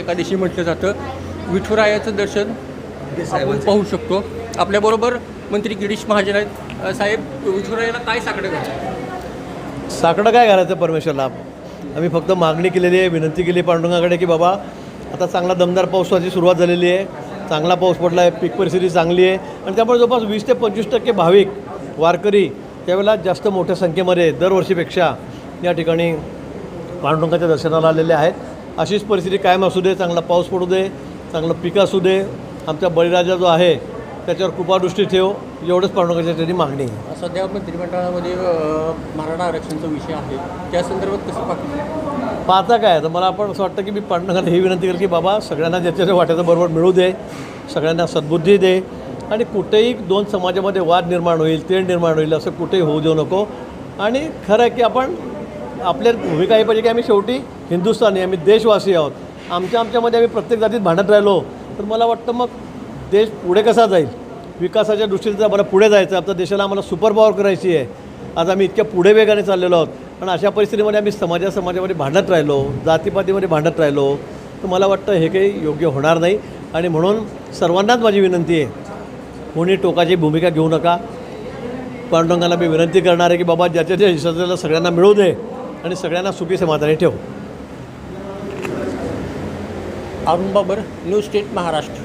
एकादशी म्हटलं जातं. विठुरायाचं दर्शन आपण पाहू शकतो. आपल्याबरोबर मंत्री गिरीश महाजन आहेत. साहेब विठुरायाला काय साकडं घालतं साकडं काय घालायचं परमेश्वरला? आम्ही फक्त मागणी केलेली आहे विनंती केली पांडुरंगाकडे की बाबा आता चांगला दमदार पावसाची सुरुवात झालेली आहे. चांगला पाऊस पडला आहे पीक परिस्थिती चांगली आहे. आणि त्यामुळे जवळपास वीस ते पंचवीस टक्के भाविक वारकरी त्यावेळेला जास्त मोठ्या संख्येमध्ये दरवर्षीपेक्षा या ठिकाणी पांडुरंगाच्या दर्शनाला आलेले आहेत. अशीच परिस्थिती कायम असू दे चांगला पाऊस पडू दे चांगलं पीक असू दे. आमचा बळीराजा जो आहे त्याच्यावर कृपादृष्टी ठेव. एवढंच पांडुरंगाच्या त्यांनी मागणी आहे. सध्या मंत्रिमंडळामध्ये मराठा आरक्षणाचा विषय आहे. त्या संदर्भात कसं पाहतो? पाहता काय? तर मला आपण असं वाटतं की मी पांडुरंगाला ही विनंती करेल की बाबा सगळ्यांना ज्याच्या वाट्याचं बरोबर मिळू दे सगळ्यांना सद्बुद्धी दे आणि कुठेही दोन समाजामध्ये वाद निर्माण होईल तेढ निर्माण होईल असं कुठेही होऊ देऊ नको. आणि खरं आहे की आपण आपल्या भूमिका ही पाहिजे की आम्ही शेवटी हिंदुस्थानी आम्ही देशवासी आहोत. आमच्या आमच्यामध्ये आम्ही प्रत्येक जातीत भांडत राहिलो. तर मला वाटतं मग देश पुढे कसा जाईल? विकासाच्या दृष्टीने जर आम्हाला पुढे जायचं आहे, आपल्या देशाला आम्हाला सुपर पॉवर करायची आहे. आज आम्ही इतक्या पुढे वेगाने चाललेलो आहोत. पण अशा परिस्थितीमध्ये आम्ही समाजा समाजामध्ये भांडत राहिलो जातीपातीमध्ये भांडत राहिलो. तर मला वाटतं हे काही योग्य होणार नाही. आणि म्हणून सर्वांनाच माझी विनंती आहे कोणी टोकाची भूमिका घेऊ नका. पांडुरंगाला मी विनंती करणार आहे की बाबा ज्याच्या ज्या हिशाला सगळ्यांना मिळू दे. आणि सगळ्यांना सुखी समाधानी ठेव. अरुंबाबर न्यू स्टेट महाराष्ट्र.